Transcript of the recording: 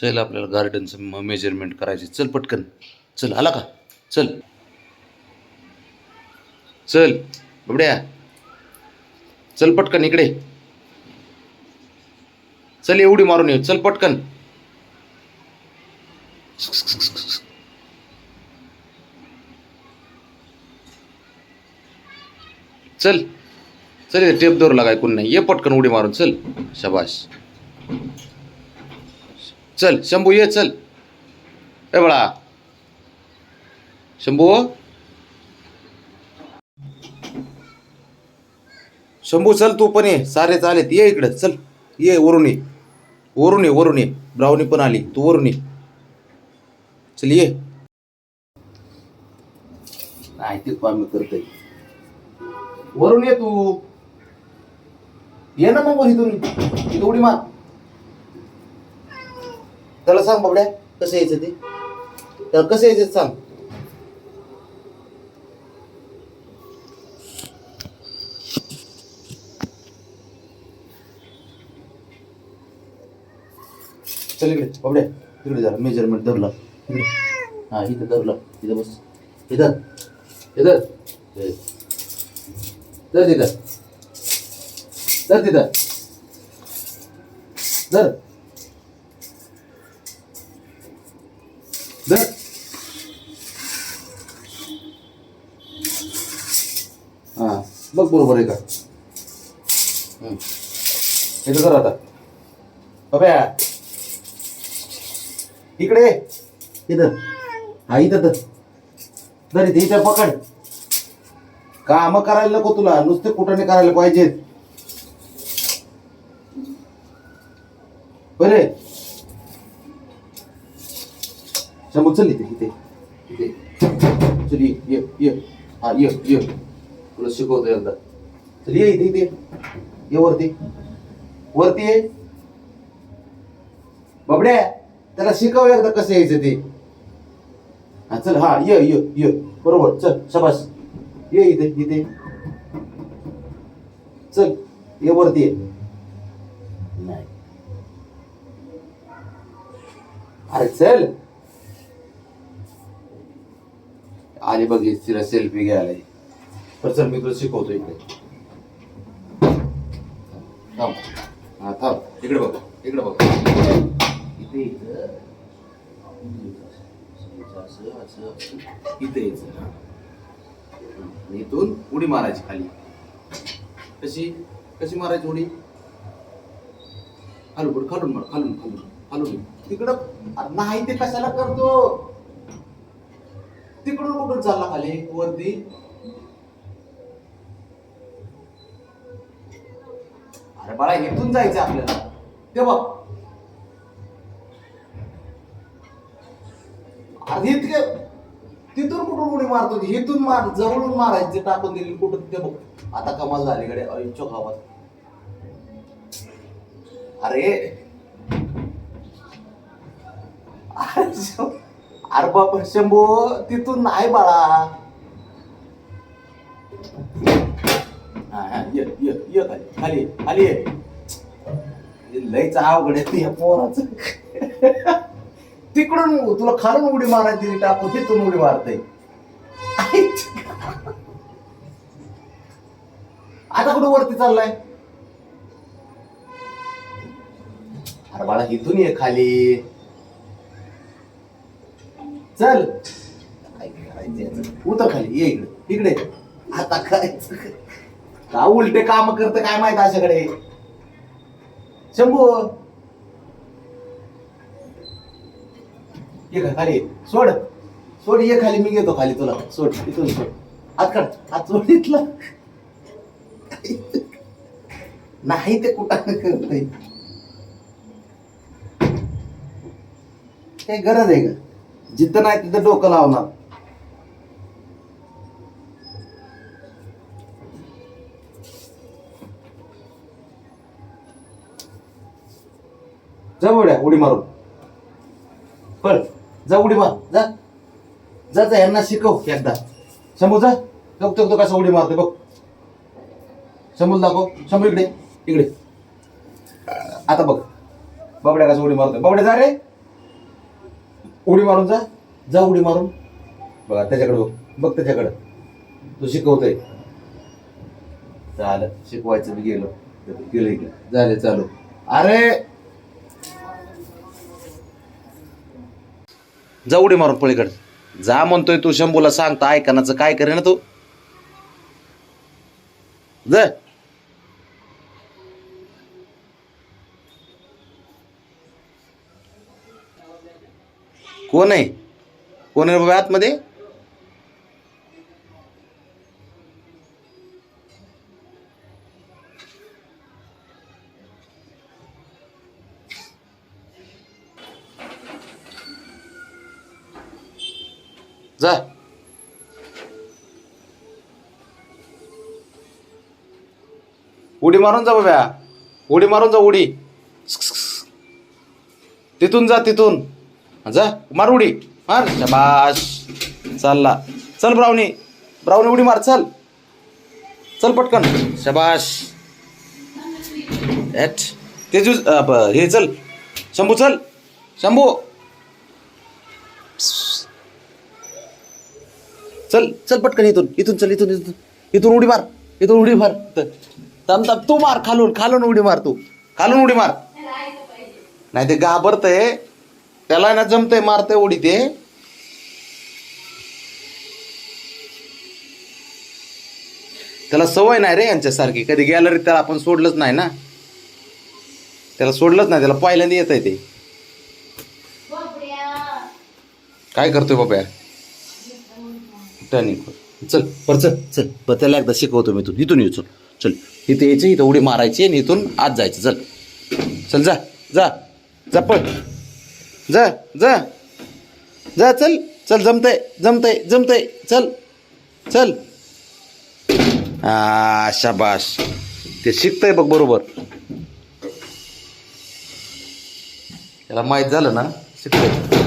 चल आपल्याला गार्डनचं मेजरमेंट करायचे चल पटकन. चल आला का? चल. चल बबड्या. चल पटकन इकडे. चल एवढी मारून ये चल पटकन. चल. चल टेप दोर लागाय कोण नाही. ये पटकन उडी मारून. चल. शबाश चल शंभू ये चल. ए बाळा. शंभू? शंभू चल तू पण ये. सारे चालेत. ये इकडं चल. ये वरून ये. वरून ये वरून ये. ब्रावणी पण आली. तू वरून ये. चल ये. नाही ते काम करतय. वरून ये तू. ये ना मग इथून इथं उडी मार. त्याला सांग बाबड्या कसं यायचं ते? त्याला कसं यायचं सांग. चल इकडे बाबड्या इकडे जरा मेजरमेंट धरलं. इकडे. हा इथं धरलं इथं बस. इथं इथं धर तिथं. धर तिथं. धर. धर हा बघ बरोबर आहे का? इथं कर आता. बाब्या इकडे इथं. हा इथं तर. धर इथे इथं पकड. काम करायला नको तुला. नुसते कुठं करायला पाहिजेत. बरे. शंभू चल इथे इथे चल ये ये ये हा ये ये तुला शिकवतो एकदा चल ये इथे इथे ये वरती वरती ये बाबड्या त्याला शिकव एकदा कसं यायचं ते हा चल हा ये ये ये बरोबर चल शबास ये इथे इथे चल ये वरती ये नाही अरे चल आली बघ तिला सेल्फी घ्यायला तर चल मी तुला शिकवतो इकडे. थांब. हा थांब. इकडे बघ इकडे बघ. इथे इथं. असं असं असं इथे यायचं. आणि इथून उडी मारायची खाली. कशी? कशी मारायची उडी? खालून बरं, खालून मार खालून खालून खालून. तिकडं नाही ते कशाला करतो? तिकडून कुठून चालला खाली? वरती? अरे बाळा इथून जायचं आपल्याला. ते बघ. अरे इतके तिथून कुठून उडी मारतो इथून मार जवळून मारायचे टाकून दिली कुठं ते बघ. आता कमाल झाली कडे अय्यो गावात अरे. अरे अरे बाबा शंभो तिथून नाही बाळा. ये खाली खाली ये, खाली ये. लयच अवघड आहे या पोराच. तिकडून तुला खालून उडी मारायची टाकू तिथून उडी मारते. आता कुठं वरती चाललाय? अरे बाळा इथून ये खाली. चल. उतर खाली ये इकडे इकडे. आता काय का उलटे काम करत काय माहीत अशाकडे? शंभू. ये खाली. ये. सोड. सोड ये खाली मी घेतो खाली तुला. सोड इथून सोड. हात काढ हात सोड इथला. नाही ते कुठं करत काही गरज आहे का? जिथं नाही तिथं डोकं लावणार. जा उड्या उडी मारून. पळ जा उडी मार जा. जा जा यांना शिकव एकदा. समोर जा. बघतो तो कसा उडी मारतो बघ. समोर दाखव समोर इकडे इकडे. आता बघ. बाबड्या कसा उडी मारतो बाबड्या जा रे. उडी मारून जा. जा उडी मारून. बघा त्याच्याकडे बघ. बघ त्याच्याकडं. तू शिकवतोय. झालं शिकवायचं मी गेलो. गेलो की झाले चालू. अरे! जा उडी मारून पलीकडे. जा म्हणतोय तू शंभूला सांगता ऐकण्याचं काय करे ना तू? जा. कोण आहे? कोण आहे बाबा आतमध्ये? जा. उडी मारून जा बाब्या. उडी मारून जा उडी. तिथून जा तिथून. जा. मार उडी. मार. शबाश चालला चल ब्राऊनी ब्राऊनी उडी मार. चल. चल पटकन. शबाश एट तेजू अ, हे चल. शंभू चल. शंभू. चल चल पटकन इथून. इथून चल इथून इथून. इथून उडी मार. इथून उडी मार. तम तम तू मार खालून. खालून उडी मार तू. खालून उडी मार. नाही ते घाबरतय. त्याला ना जमतंय मारतंय उडी ते. त्याला सवय नाही रे यांच्यासारखी. कधी गॅलरीत त्याला आपण सोडलंच नाही ना. त्याला सोडलंच नाही त्याला पहिल्यांदा येत आहे ते. काय करतोय बाप्या टर्निंग चल पर चल चल. पर त्याला एकदा शिकवतो मी इथून. इथून येऊ चल. चल. इथे यायचं इथं उडी मारायची आणि इथून आत जायचं. चल. चल जा. जा. जा पळ. जा जा. जा चल चल जमतंय जमतंय जमतंय. चल चल. आ शाबाश ते शिकतंय बघ बरोबर. त्याला माहीत झालं ना? शिकतंय.